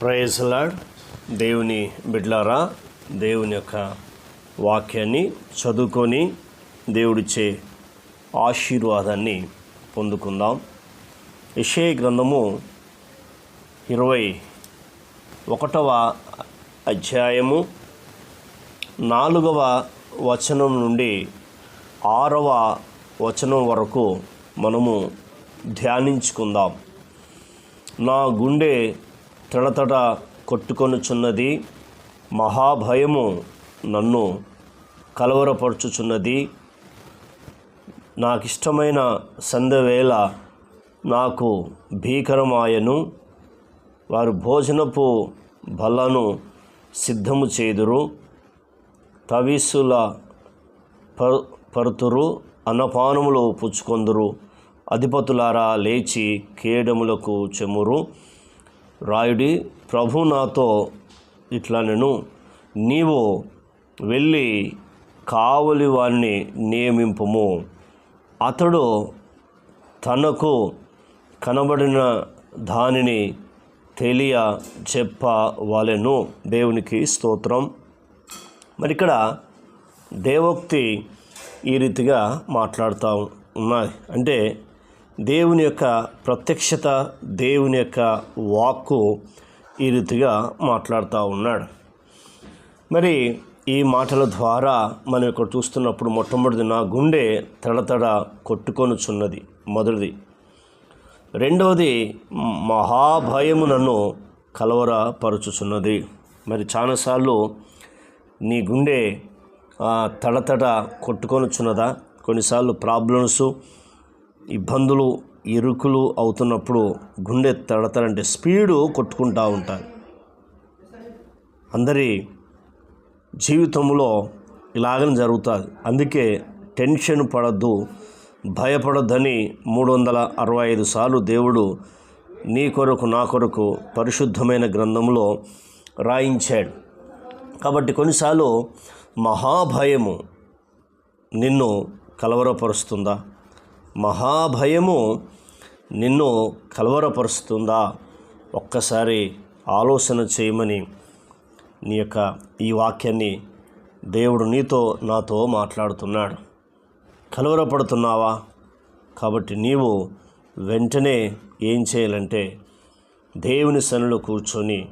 ప్రైజ్లాడ్ దేవుని బిడ్లారా దేవుని యొక్క వాక్యాన్ని చదువుకొని దేవుడిచ్చే ఆశీర్వాదాన్ని పొందుకుందాం. యెషయా గ్రంథము ఇరవై ఒకటవ అధ్యాయము నాలుగవ వచనం నుండి ఆరవ వచనం వరకు మనము ధ్యానించుకుందాం. నా గుండె తడతడ కొట్టుకొనుచున్నది. మహాభయము నన్ను కలవరపరుచుచున్నది. నాకిష్టమైన సందవేళ నాకు భీకరమాయను. వారు భోజనపు బలను సిద్ధము చేదురు. తవీసుల పరు పరుతురు అన్నపానములు పుచ్చుకొందురు. అధిపతులారా లేచి కేడములకు చెమురు రాయుడి ప్రభు నాతో ఇట్లా నేను. నీవు వెళ్ళి కావలి వారిని నియమింపము. అతడు తనకు కనబడిన దానిని తెలియ చెప్పవలెను. దేవునికి స్తోత్రం. మరి ఇక్కడ దేవోక్తి ఈ రీతిగా మాట్లాడుతూ ఉన్నాయి. అంటే దేవుని యొక్క ప్రత్యక్షత దేవుని యొక్క వాక్కు ఈ రీతిగా మాట్లాడుతూ ఉన్నాడు. మరి ఈ మాటల ద్వారా మనం ఇక్కడ చూస్తున్నప్పుడు మొట్టమొదటిది నా గుండె తడతడ కొట్టుకొనుచున్నది మొదటిది. రెండవది మహాభయము నన్ను కలవరపరుచుచున్నది. మరి చాలాసార్లు నీ గుండె తడతడ కొట్టుకొనుచున్నదా? కొన్నిసార్లు ప్రాబ్లమ్స్ ఇబ్బందులు ఇరుకులు అవుతున్నప్పుడు గుండె తడతడంటే స్పీడు కొట్టుకుంటూ ఉంటారు. అందరి జీవితంలో ఇలాగనే జరుగుతుంది. అందుకే టెన్షన్ పడద్దు భయపడొద్దని మూడు వందల అరవై ఐదు సార్లు దేవుడు నీ కొరకు నా కొరకు పరిశుద్ధమైన గ్రంథంలో రాయించాడు. కాబట్టి కొన్నిసార్లు మహాభయము నిన్ను కలవరపరుస్తుందా? మహాభయము నిన్ను కలవరపరుస్తుందా? ఒక్కసారి ఆలోచన చేయమని నీ యొక్క ఈ వాక్యాన్ని దేవుడు నీతో నాతో మాట్లాడుతున్నాడు. కలవరపడుతున్నావా? కాబట్టి నీవు వెంటనే ఏం చేయాలంటే దేవుని సన్నిలో కూర్చొని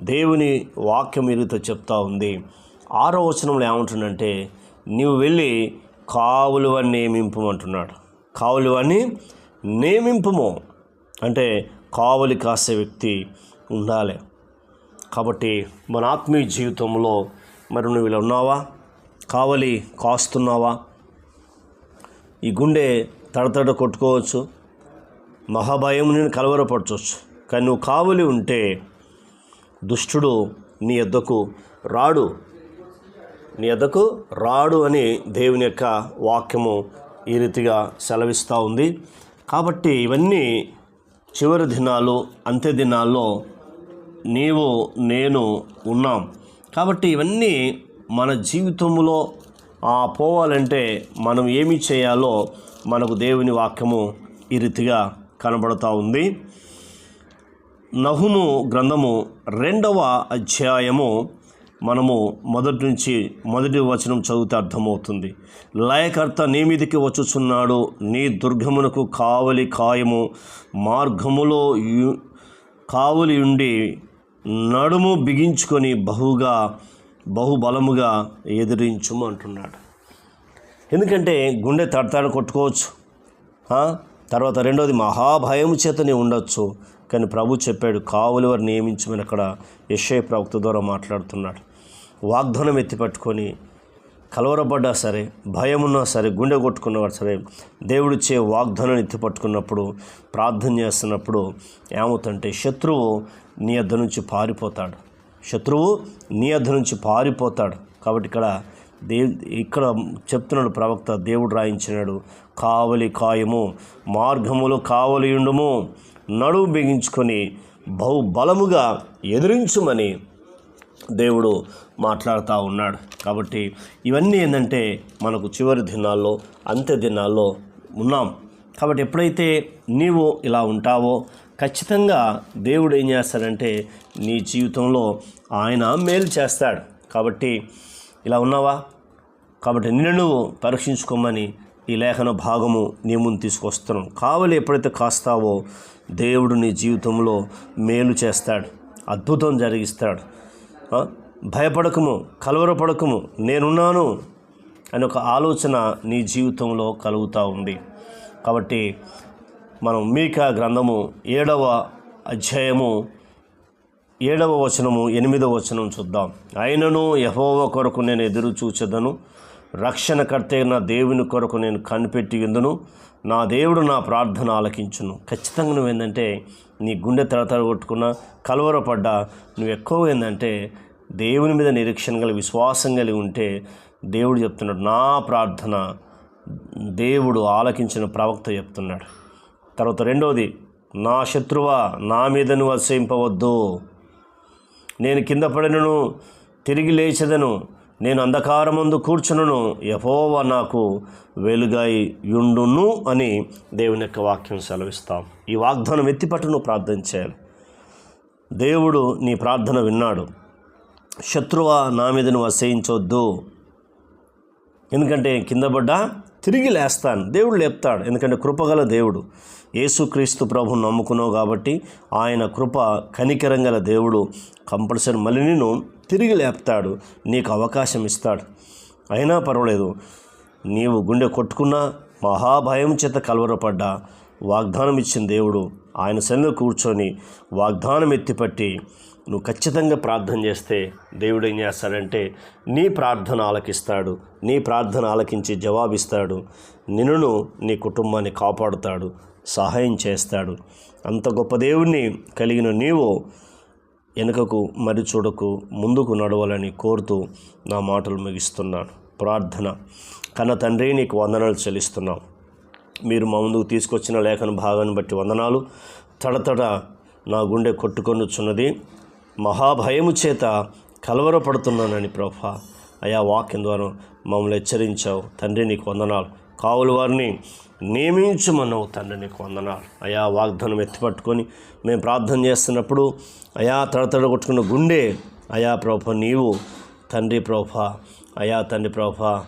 దేవుని వాక్యం మీరుతో చెప్తా ఉంది ఆరో వచనంలో ఏమంటుందంటే నీవు వెళ్ళి కావులువని నియమింపు అంటున్నాడు కావులువని నియమింపము. అంటే కావలి కాసే వ్యక్తి ఉండాలి. కాబట్టి మన ఆత్మీయ జీవితంలో మరి నువ్వు ఇలా ఉన్నావా? కావలి కాస్తున్నావా? ఈ గుండె తడతడ కొట్టుకోవచ్చు. మహాభయం నేను కలవరపరచవచ్చు. కానీ నువ్వు కావలి ఉంటే దుష్టుడు నీ ఎద్దకు రాడు. నీ ఎద్దకు రాడు అని దేవుని యొక్క వాక్యము ఈ రీతిగా సెలవిస్తూ ఉంది. కాబట్టి ఇవన్నీ చివరి దినాలు అంత్య దినాల్లో నీవు నేను ఉన్నాం. కాబట్టి ఇవన్నీ మన జీవితంలో ఆ, పోవాలంటే మనం ఏమి చేయాలో మనకు దేవుని వాక్యము ఈ రీతిగా కనబడుతూ ఉంది. నహుము గ్రంథము రెండవ అధ్యాయము మనము మొదటి నుంచి మొదటి వచనం చదివితే అర్థమవుతుంది. లయకర్త నీ మీదికి వచ్చుచున్నాడు నీ దుర్గమునకు కావలి కాయము మార్గములో కావలి ఉండి నడుము బిగించుకొని బహుగా బహుబలముగా ఎదిరించుము అంటున్నాడు. ఎందుకంటే గుండె తడతాడ కొట్టుకోవచ్చు. తర్వాత రెండోది మహాభయం చేతనే ఉండొచ్చు. కానీ ప్రభు చెప్పాడు కావులు వారు నియమించమని అక్కడ యశ్ఐ ప్రవక్త ద్వారా మాట్లాడుతున్నాడు. వాగ్దానం ఎత్తిపట్టుకొని కలవరపడ్డా సరే భయం ఉన్నా సరే గుండె కొట్టుకున్నవాడు సరే దేవుడిచ్చే వాగ్దానం ఎత్తిపట్టుకున్నప్పుడు ప్రార్థన చేస్తున్నప్పుడు ఏమవుతుంటే శత్రువు నీ అద్ద నుంచి పారిపోతాడు. శత్రువు నీ అద్ద నుంచి పారిపోతాడు. కాబట్టి ఇక్కడ దే ఇక్కడ చెప్తున్నాడు ప్రవక్త దేవుడు రాయించినాడు కావలి కాయము మార్గములు కావలియుండము నడువు బిగించుకొని బహు బలముగా ఎదిరించుమని దేవుడు మాట్లాడుతూ ఉన్నాడు. కాబట్టి ఇవన్నీ ఏంటంటే మనకు చివరి దినాల్లో అంత్య దినాల్లో ఉన్నాం. కాబట్టి ఎప్పుడైతే నీవు ఇలా ఉంటావో ఖచ్చితంగా దేవుడు ఏం చేస్తాడంటే నీ జీవితంలో ఆయన మేలు చేస్తాడు. కాబట్టి ఇలా ఉన్నావా? కాబట్టి నిన్ను నువ్వు పరీక్షించుకోమని ఈ లేఖన భాగము నీ ముందు తీసుకొస్తున్నాను. కావలి ఎప్పుడైతే కాస్తావో దేవుడు నీ జీవితంలో మేలు చేస్తాడు. అద్భుతం జరిగిస్తాడు. భయపడకము కలవరపడకము నేనున్నాను అని ఒక ఆలోచన నీ జీవితంలో కలుగుతూ ఉంది. కాబట్టి మనం మీకా గ్రంథము ఏడవ అధ్యాయము ఏడవ వచనము ఎనిమిదవ వచనం చూద్దాం. అయినను యహోవ కొరకు నేను ఎదురు చూచదను. రక్షణకర్త నా దేవుని కొరకు నేను కనిపెట్టి ఎందును? నా దేవుడు నా ప్రార్థన ఆలకించును. ఖచ్చితంగా నువ్వు ఏంటంటే నీ గుండె తరతర కొట్టుకున్న కలవరపడ్డా నువ్వు ఎక్కువ ఏంటంటే దేవుని మీద నిరీక్షణ కలిగి విశ్వాసం కలిగి ఉంటే దేవుడు చెప్తున్నాడు నా ప్రార్థన దేవుడు ఆలకించిన ప్రవక్త చెప్తున్నాడు. తర్వాత రెండవది నా శత్రువా నా మీద నువ్వు అసహింపవద్దు నేను కింద పడినను తిరిగి లేచదను. నేను అంధకారముందు కూర్చును యహోవ నాకు వెలుగై యుండును అని దేవుని యొక్క వాక్యం సెలవిస్తాం. ఈ వాగ్దానం ఎత్తిపట్టును ప్రార్థన చేయాలి దేవుడు నీ ప్రార్థన విన్నాడు. శత్రువ నా మీద నువ్వు అసహించొద్దు ఎందుకంటే కింద పడ్డా తిరిగి లేస్తాను. దేవుడు లేపుతాడు. ఎందుకంటే కృపగల దేవుడు. యేసుక్రీస్తు ప్రభుని నమ్ముకున్నావు కాబట్టి ఆయన కృప కనికరం గల దేవుడు కంపల్సరీ మళ్ళీ నేను తిరిగి లేపుతాడు. నీకు అవకాశం ఇస్తాడు. అయినా పర్వాలేదు. నీవు గుండె కొట్టుకున్నా మహాభయం చేత కలవరపడ్డా వాగ్దానం ఇచ్చిన దేవుడు ఆయన శనిలో కూర్చొని వాగ్దానం ఎత్తిపట్టి నువ్వు ఖచ్చితంగా ప్రార్థన చేస్తే దేవుడు ఏం చేస్తాడంటే నీ ప్రార్థన ఆలకిస్తాడు నీ ప్రార్థన ఆలకించి జవాబిస్తాడు నిన్ను నీ కుటుంబాన్ని కాపాడుతాడు సహాయం చేస్తాడు. అంత గొప్ప దేవుణ్ణి కలిగిన నీవు వెనుకకు మరి చూడకు ముందుకు నడవాలని కోరుతూ నా మాటలు ముగిస్తున్నాను. ప్రార్థన. కన్న తండ్రి నీకు వందనాలు చెల్లిస్తున్నాం. మీరు మా ముందుకు తీసుకొచ్చిన లేఖన భాగాన్ని బట్టి వందనాలు. తడతడ నా గుండె కొట్టుకొనుచున్నది. మహాభయము చేత కలవరపడుతున్నానని ప్రభా. అయా వాక్యం ద్వారా మమ్మల్ని హెచ్చరించావు. తండ్రి నీకు వందనాలు. కావులు వారిని నియమించమన్నావు తండ్రి నీకు వందనాలు. అయా వాగ్దానం ఎత్తిపట్టుకొని మేము ప్రార్థన చేస్తున్నప్పుడు అయా తడతడ కొట్టుకున్న గుండె అయా ప్రభ నీవు తండ్రి ప్రభ అయా తండ్రి ప్రభ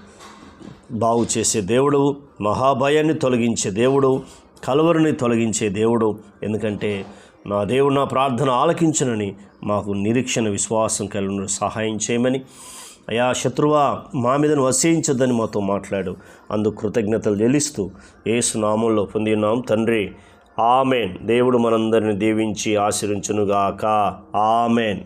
బాగు చేసే దేవుడు మహాభయాన్ని తొలగించే దేవుడు కలవరిని తొలగించే దేవుడు. ఎందుకంటే నా దేవుడు నా ప్రార్థన ఆలకించనని మాకు నిరీక్షణ విశ్వాసం కలిగిన సహాయం చేయమని. అయా శత్రువా మా మీదను వసించద్దని మాతో మాట్లాడు. అందుకు కృతజ్ఞతలు చెల్లిస్తూ ఏసు నామంలో పొందినాం తండ్రి ఆమెన్. దేవుడు మనందరిని దీవించి ఆశీర్వించునుగాక. ఆమెన్.